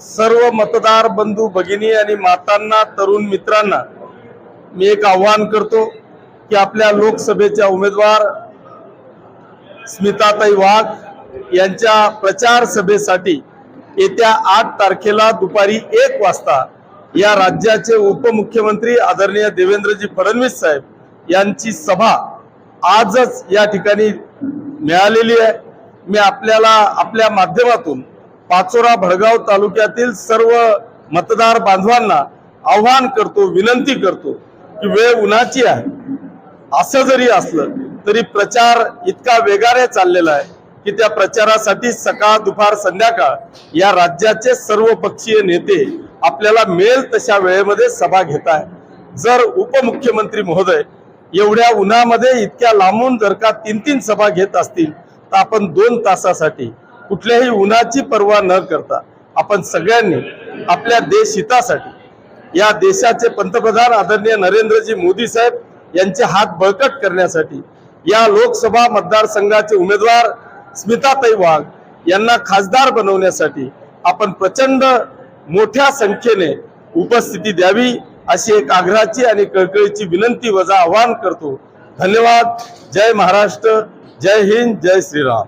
सर्व मतदार बंधू भगिनी आणि मातांना तरुण मित्रांना मी एक आव्हान करतो की आपल्या लोकसभेच्या उमेदवार स्मिताताई वाघ यांच्या प्रचार सभेसाठी येत्या आठ तारखेला दुपारी एक वाजता या राज्याचे उपमुख्यमंत्री आदरणीय देवेंद्रजी फडणवीस साहेब यांची सभा आजच या ठिकाणी मिळालेली आहे. मी आपल्याला आपल्या माध्यमातून पाचोरा भडगाव तालुक्यातील सर्व मतदार बांधवांना आव्हान करतो विनंती करतो की वेळ उन्हाची आहे. असं जरी असलं तरी प्रचार इतका वेगाने चाललेला आहे की त्या प्रचारासाठी सकाळ दुपार संध्याकाळ या राज्याचे सर्व पक्षीय नेते आपल्याला मिळेल तशा वेळेमध्ये सभा घेत आहे जर उपमुख्यमंत्री महोदय एवढ्या उन्हामध्ये इतक्या लांबून जर का तीन तीन सभा घेत असतील तर आपण दोन तासासाठी कुठल्याही उन्हाची पर्वा न करता आपण सगळ्यांनी आपल्या देश हितासाठी या देशाचे पंतप्रधान आदरणीय नरेंद्रजी मोदी साहेब यांचे हात बळकट करण्यासाठी या लोकसभा मतदारसंघाचे उमेदवार स्मिताताई वाघ यांना खासदार बनवण्यासाठी आपण प्रचंड मोठ्या संख्येने उपस्थिती द्यावी अशी एक आग्रहाची आणि कळकळीची विनंती वजा आवाहन करतो. धन्यवाद. जय महाराष्ट्र. जय हिंद. जय श्रीराम.